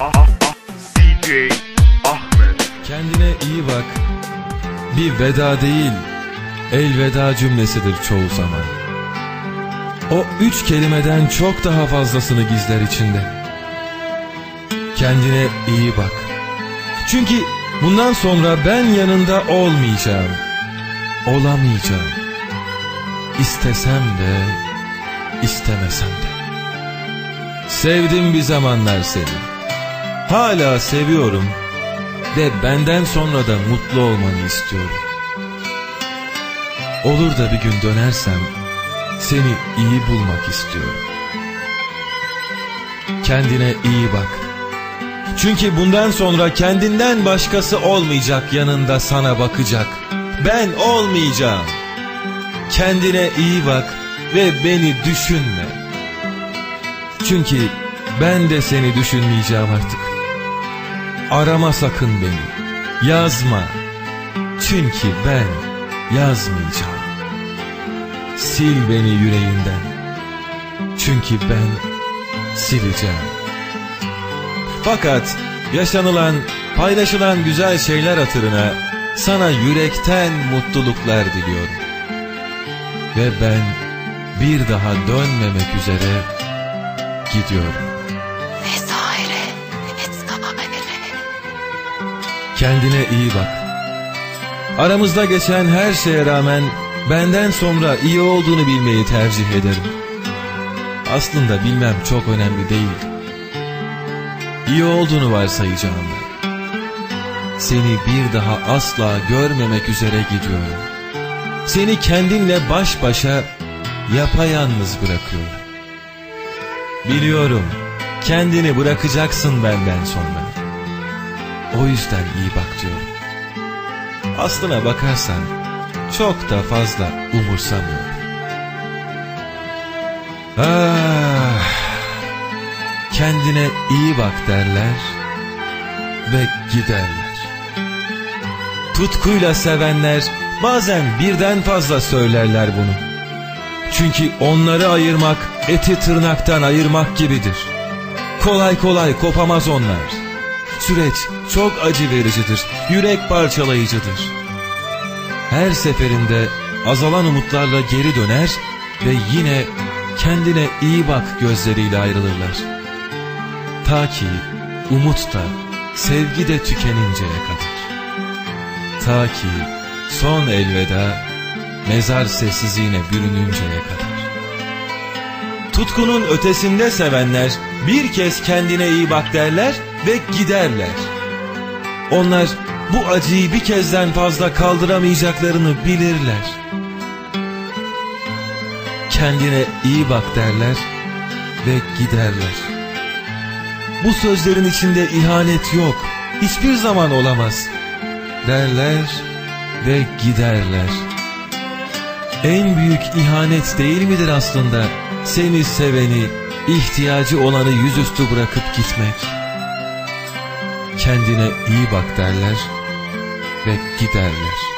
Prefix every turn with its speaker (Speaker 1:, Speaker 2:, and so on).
Speaker 1: ah, ah, CJ Ahmet
Speaker 2: Kendine iyi bak. Bir veda değil, elveda cümlesidir çoğu zaman. O üç kelimeden çok daha fazlasını gizler içinde. Kendine iyi bak. Çünkü bundan sonra ben yanında olmayacağım. Olamayacağım. İstesem de, istemesem de. Sevdim bir zamanlar seni. Hala seviyorum ve benden sonra da mutlu olmanı istiyorum. Olur da bir gün dönersem seni iyi bulmak istiyorum. Kendine iyi bak. Çünkü bundan sonra kendinden başkası olmayacak yanında sana bakacak. Ben olmayacağım. Kendine iyi bak ve beni düşünme. Çünkü ben de seni düşünmeyeceğim artık. Arama sakın beni. Yazma. Çünkü ben yazmayacağım. Sil beni yüreğinden. Çünkü ben sileceğim. Fakat yaşanılan, paylaşılan güzel şeyler hatırına sana yürekten mutluluklar diliyorum. Ve ben bir daha dönmemek üzere gidiyorum. Kendine iyi bak. Aramızda geçen her şeye rağmen benden sonra iyi olduğunu bilmeyi tercih ederim. Aslında bilmem çok önemli değil. İyi olduğunu varsayacağım ben. Seni bir daha asla görmemek üzere gidiyorum. Seni kendinle baş başa yapayalnız bırakıyorum. Biliyorum kendini bırakacaksın benden sonra. O yüzden iyi bak diyorum. Aslına bakarsan çok da fazla umursamıyorum. Ah, kendine iyi bak derler ve giderler. Tutkuyla sevenler bazen birden fazla söylerler bunu. Çünkü onları ayırmak eti tırnaktan ayırmak gibidir. Kolay kolay kopamaz onlar. Süreç çok acı vericidir, yürek parçalayıcıdır. Her seferinde azalan umutlarla geri döner ve yine kendine iyi bak gözleriyle ayrılırlar. Ta ki umut da, sevgi de tükeninceye kadar. Ta ki son elveda mezar sessizliğine bürününceye kadar. Tutkunun ötesinde sevenler bir kez kendine iyi bak derler ve giderler. Onlar bu acıyı bir kezden fazla kaldıramayacaklarını bilirler. Kendine iyi bak derler ve giderler. Bu sözlerin içinde ihanet yok, hiçbir zaman olamaz derler ve giderler. En büyük ihanet değil midir aslında seni seveni, ihtiyacı olanı yüzüstü bırakıp gitmek? Kendine iyi bak derler ve giderler.